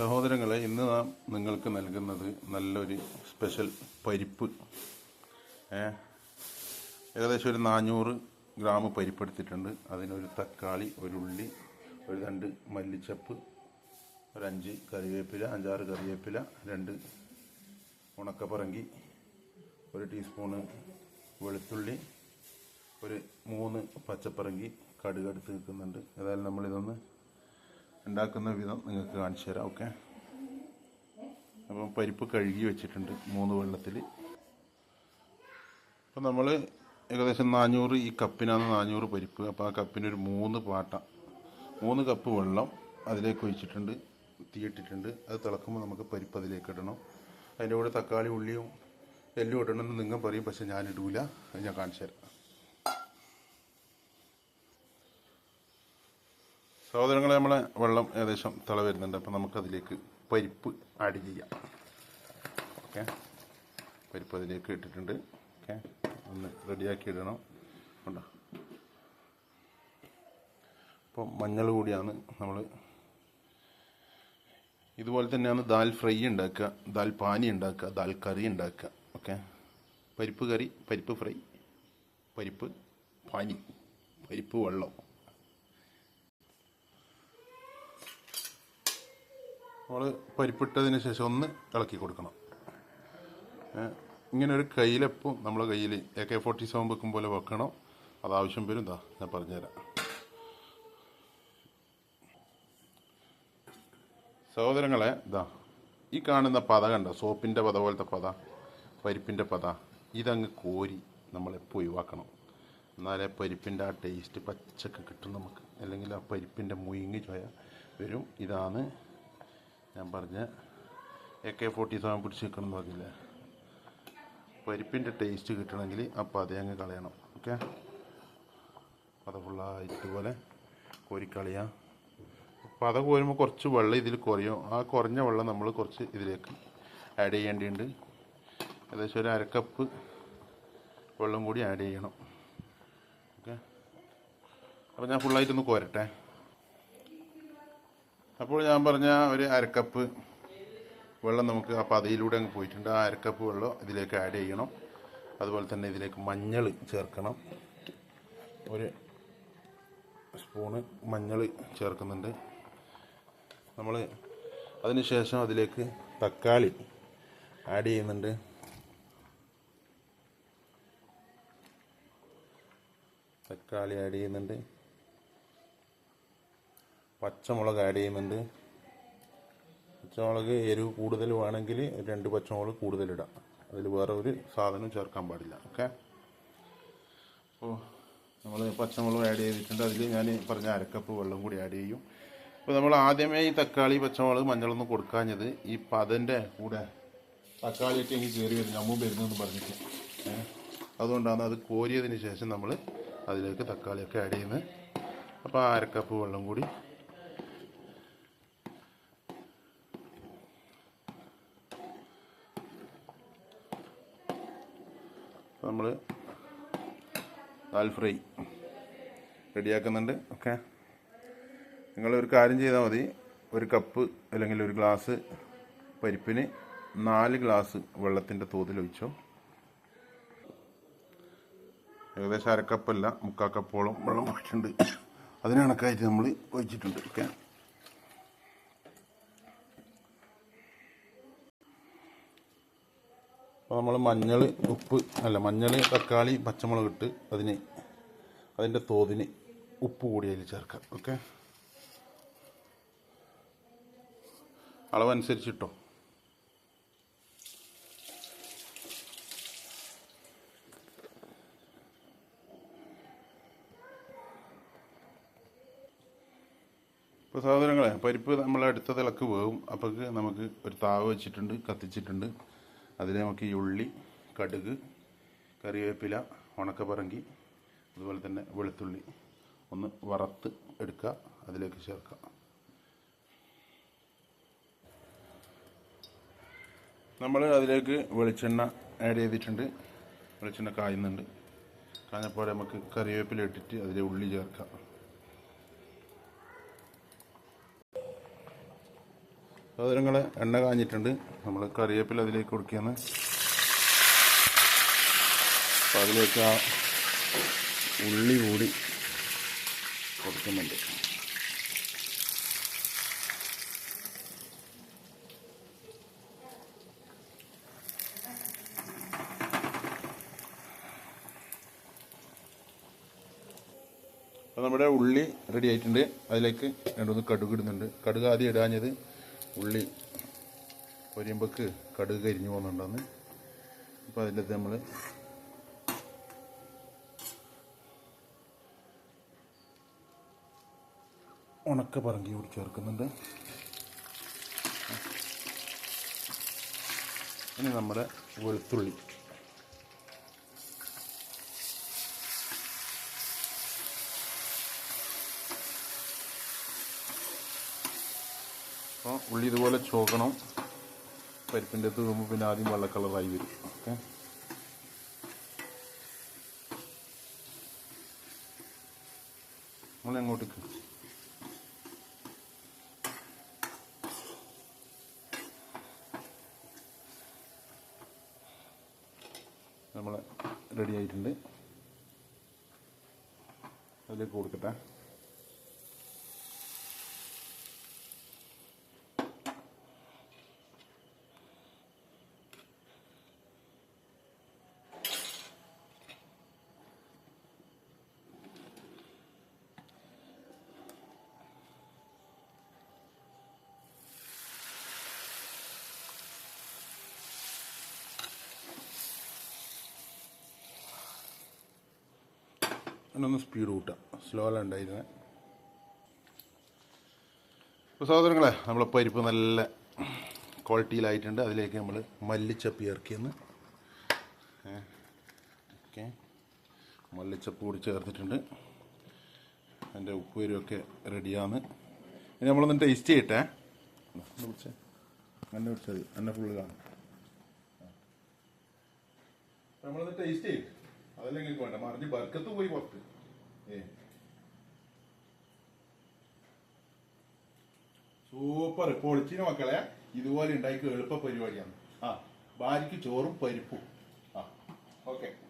സഹോദരങ്ങളെ ഇന്ന് നാം നിങ്ങൾക്ക് നൽകുന്നത് നല്ലൊരു സ്പെഷ്യൽ പരിപ്പ്. ഏകദേശം ഒരു നാനൂറ് ഗ്രാം പരിപ്പ് എടുത്തിട്ടുണ്ട്. അതിനൊരു തക്കാളി ഒരു ഉള്ളി ഒരു രണ്ട് മല്ലിച്ചപ്പ് ഒരു അഞ്ച് കറിവേപ്പില അഞ്ചാറ് കറിവേപ്പില രണ്ട് ഉണക്കപ്പറങ്കി ഒരു ടീസ്പൂണ് വെളുത്തുള്ളി ഒരു മൂന്ന് പച്ചപ്പറങ്കി കടുക് എടുത്ത് നിൽക്കുന്നുണ്ട് ഏതായാലും നമ്മളിതൊന്ന് ഉണ്ടാക്കുന്ന വിധം നിങ്ങൾക്ക് കാണിച്ചു തരാം ഓക്കെ? അപ്പം പരിപ്പ് കഴുകി വെച്ചിട്ടുണ്ട് മൂന്ന് വെള്ളത്തിൽ. അപ്പം നമ്മൾ ഏകദേശം നാനൂറ് ഈ കപ്പിനാണ് നാനൂറ് പരിപ്പ്. അപ്പോൾ ആ കപ്പിനൊരു മൂന്ന് പാട്ട മൂന്ന് കപ്പ് വെള്ളം അതിലേക്ക് ഒഴിച്ചിട്ടുണ്ട് തീയിട്ടിട്ടുണ്ട്. അത് തിളക്കുമ്പോൾ നമുക്ക് പരിപ്പ് അതിലേക്ക് ഇടണം. അതിന്റെ കൂടെ തക്കാളി ഉള്ളിയും എല്ലാം ഇടണമെന്ന് നിങ്ങൾ പറയും പക്ഷേ ഞാൻ ഇടൂല അത് ഞാൻ കാണിച്ചു തരാം. സഹോദരങ്ങളെ നമ്മളെ വെള്ളം ഏകദേശം തിള വരുന്നുണ്ട് അപ്പം നമുക്കതിലേക്ക് പരിപ്പ് ആഡ് ചെയ്യാം. ഓക്കെ പരിപ്പ് അതിലേക്ക് ഇട്ടിട്ടുണ്ട്. ഓക്കെ ഒന്ന് റെഡിയാക്കി ഇടണം. ഉണ്ടോ? അപ്പോൾ മഞ്ഞൾ കൂടിയാണ് നമ്മൾ ഇതുപോലെ തന്നെയാണ് ദാൽ ഫ്രൈ ഉണ്ടാക്കുക ദാൽ പാനി ഉണ്ടാക്കുക ദാൽ കറി ഉണ്ടാക്കുക. ഓക്കെ പരിപ്പ് കറി പരിപ്പ് ഫ്രൈ പരിപ്പ് പാനി പരിപ്പ് വെള്ളം. നമ്മൾ പരിപ്പിട്ടതിന് ശേഷം ഒന്ന് ഇളക്കി കൊടുക്കണം. ഇങ്ങനെ ഒരു കയ്യിലെപ്പം നമ്മളെ കയ്യിൽ എ കെ ഫോർട്ടി സെവൻ വെക്കും പോലെ വെക്കണം. അത് ആവശ്യം വരും എന്താ ഞാൻ പറഞ്ഞുതരാം. സഹോദരങ്ങളെ ഇതാ ഈ കാണുന്ന പത കണ്ട? സോപ്പിന്റെ പത പോലത്തെ പത പരിപ്പിന്റെ പത. ഇതങ്ങ് കോരി നമ്മളെപ്പോൾ ഒഴിവാക്കണം. എന്നാലേ പരിപ്പിന്റെ ആ ടേസ്റ്റ് പച്ചക്ക് കിട്ടും നമുക്ക്. അല്ലെങ്കിൽ ആ പരിപ്പിന്റെ മുയിങ്ങി ചോയ വരും. ഇതാണ് ഞാൻ പറഞ്ഞ എ കെ ഫോർട്ടി സെവൻ പിടിച്ച് നിൽക്കണം എന്ന് പറഞ്ഞില്ലേ പരിപ്പിന്റെ ടേസ്റ്റ് കിട്ടണമെങ്കിൽ ആ അങ്ങ് കളയണം ഓക്കെ പത ഫുള്ളായിട്ട് ഇതുപോലെ കോരിക്കളയാം പത കോരുമ്പോൾ കുറച്ച് വെള്ളം ഇതിൽ കുറയും. ആ കുറഞ്ഞ വെള്ളം നമ്മൾ കുറച്ച് ഇതിലേക്ക് ആഡ് ചെയ്യേണ്ടിയുണ്ട് ഏകദേശം ഒരു അരക്കപ്പ് വെള്ളം കൂടി ആഡ് ചെയ്യണം ഓക്കെ അപ്പോൾ ഞാൻ ഫുള്ളായിട്ടൊന്ന് കോരട്ടെ. അപ്പോൾ ഞാൻ പറഞ്ഞ ഒരു അരക്കപ്പ് വെള്ളം നമുക്ക് ആ പതയിലൂടെ അങ്ങ് പോയിട്ടുണ്ട്. ആ അരക്കപ്പ് വെള്ളം ഇതിലേക്ക് ആഡ് ചെയ്യണം. അതുപോലെ തന്നെ ഇതിലേക്ക് മഞ്ഞൾ ചേർക്കണം. ഒരു സ്പൂണ് മഞ്ഞൾ ചേർക്കുന്നുണ്ട്. നമ്മൾ അതിനുശേഷം അതിലേക്ക് തക്കാളി ആഡ് ചെയ്യുന്നുണ്ട്. തക്കാളി ആഡ് ചെയ്യുന്നുണ്ട്. പച്ചമുളക് ആഡ് ചെയ്യുന്നുണ്ട്. പച്ചമുളക് എരിവ് കൂടുതൽ വേണമെങ്കിൽ രണ്ട് പച്ചമുളക് കൂടുതലിടാം അതിൽ വേറെ ഒരു സാധനം ചേർക്കാൻ പാടില്ല. ഓക്കെ അപ്പോൾ നമ്മൾ പച്ചമുളക് ആഡ് ചെയ്തിട്ടുണ്ട്. അതിൽ ഞാൻ പറഞ്ഞ അരക്കപ്പ് വെള്ളം കൂടി ആഡ് ചെയ്യും. അപ്പോൾ നമ്മൾ ആദ്യമേ ഈ തക്കാളി പച്ചമുളക് മഞ്ഞളൊന്നും കൊടുക്കാഞ്ഞത് ഈ പതന്റെ കൂടെ തക്കാളിയൊക്കെ എനിക്ക് കയറി വരും. നമ്മൾ വരുന്നതെന്ന് പറഞ്ഞിട്ട്. അതുകൊണ്ടാണ് അത് കോരിയതിന് ശേഷം നമ്മൾ അതിലേക്ക് തക്കാളിയൊക്കെ ആഡ് ചെയ്യുന്നത്. അപ്പോൾ ആ അരക്കപ്പ് വെള്ളം കൂടി നമ്മൾ ദാൽ ഫ്രൈ റെഡിയാക്കുന്നുണ്ട്. ഓക്കെ. നിങ്ങൾ ഒരു കാര്യം ചെയ്താൽ മതി. ഒരു കപ്പ് അല്ലെങ്കിൽ ഒരു ഗ്ലാസ് പരിപ്പിന് നാല് ഗ്ലാസ് വെള്ളത്തിന്റെ തോതിൽ ഒഴിച്ചോ. ഏകദേശം അരക്കപ്പല്ല മുക്കാൽ കപ്പോളം വെള്ളം ഒഴിച്ചിട്ടുണ്ട് അതിന് കണക്കായിട്ട് നമ്മൾ ഒഴിച്ചിട്ടുണ്ട്. ഓക്കെ. നമ്മൾ മഞ്ഞൾ ഉപ്പ് അല്ല മഞ്ഞൾ തക്കാളി പച്ചമുളക് ഇട്ട് അതിന് അതിന്റെ തോതിന് ഉപ്പ് കൂടി അതിൽ ചേർക്കാം ഓക്കെ? അളവനുസരിച്ചിട്ടോ? ഇപ്പോൾ സഹോദരങ്ങളെ പരിപ്പ് നമ്മളെ അടുത്ത തിളക്ക് വേവും അപ്പോൾ നമുക്ക് ഒരു താവ് വെച്ചിട്ടുണ്ട് കത്തിച്ചിട്ടുണ്ട്. അതിൽ നമുക്ക് ഈ ഉള്ളി കടുക് കറിവേപ്പില ഉണക്കപ്പറങ്കി അതുപോലെ തന്നെ വെളുത്തുള്ളി ഒന്ന് വറുത്ത് എടുക്കുക അതിലേക്ക് ചേർക്കുക നമ്മൾ അതിലേക്ക് വെളിച്ചെണ്ണ ആഡ് ചെയ്തിട്ടുണ്ട്. വെളിച്ചെണ്ണ കായുന്നുണ്ട്. കാഞ്ഞപ്പോൾ നമുക്ക് കറിവേപ്പില ഇട്ടിട്ട് അതിൽ ഉള്ളി ചേർക്കാം. സഹോദരങ്ങളെ എണ്ണ കാഞ്ഞിട്ടുണ്ട്. നമ്മൾ കറിവേപ്പില അതിലേക്ക് കൊടുക്കുകയാണ്. അപ്പോൾ അതിലേക്ക് ആ ഉള്ളി കൂടി കൊടുക്കുന്നുണ്ട്. നമ്മുടെ ഉള്ളി റെഡി ആയിട്ടുണ്ട്. അതിലേക്ക് രണ്ടുമൂന്ന് കടുക് ഇടുന്നുണ്ട്. കടുക് ആദ്യം ഇടാഞ്ഞത് ഉള്ളി പൊരിയുമ്പോൾക്ക് കടുക് കരിഞ്ഞു പോകുന്നുണ്ടെന്ന്. അപ്പോൾ അതിലേക്ക് നമ്മൾ ഉണക്ക പറങ്കി കൂടി ചേർക്കുന്നുണ്ട്. ഇനി നമ്മുടെ വെളുത്തുള്ളി. അപ്പോൾ ഉള്ളി ഇതുപോലെ ചോക്കണം. പരിപ്പിന്റെ അകത്ത് വരുമ്പോൾ പിന്നെ ആദ്യം വെള്ള കളറായി വരും. ഓക്കെ നമ്മൾ എങ്ങോട്ടേക്ക് നമ്മൾ റെഡി ആയിട്ടുണ്ട്. അതിലേക്ക് കൊടുക്കട്ടെ. അതിനൊന്ന് സ്പീഡ് കൂട്ടുക. സ്ലോ അല്ല ഉണ്ടായിരുന്നത് അപ്പോൾ സഹോദരങ്ങളെ നമ്മളെ പരിപ്പ് നല്ല ക്വാളിറ്റിയിലായിട്ടുണ്ട് അതിലേക്ക് നമ്മൾ മല്ലിച്ചപ്പ് ചേർക്കിയെന്ന്. ഓക്കെ. മല്ലിച്ചപ്പ് കൂടി ചേർത്തിട്ടുണ്ട്. അതിന്റെ ഉപ്പേരിയൊക്കെ റെഡിയാണ് ഇനി നമ്മളൊന്ന് ടേസ്റ്റ് ചെയ്യട്ടെ. എന്നെ മതി. എന്നെ ഫുള്ള് കാണും. നമ്മളൊന്ന് ടേസ്റ്റ് ചെയ്യും അതല്ലേ നിങ്ങൾക്ക് വേണ്ട മറിഞ്ഞ് ബർക്കത്ത് പോയി പുറത്ത്. ഏ. സൂപ്പർ. പൊളിച്ചിന് മക്കളെ ഇതുപോലെ ഉണ്ടാക്കി എളുപ്പ പരിപാടിയാണ്. ആ ഭാര്യയ്ക്ക് ചോറും പരിപ്പും. ആ ഓക്കെ.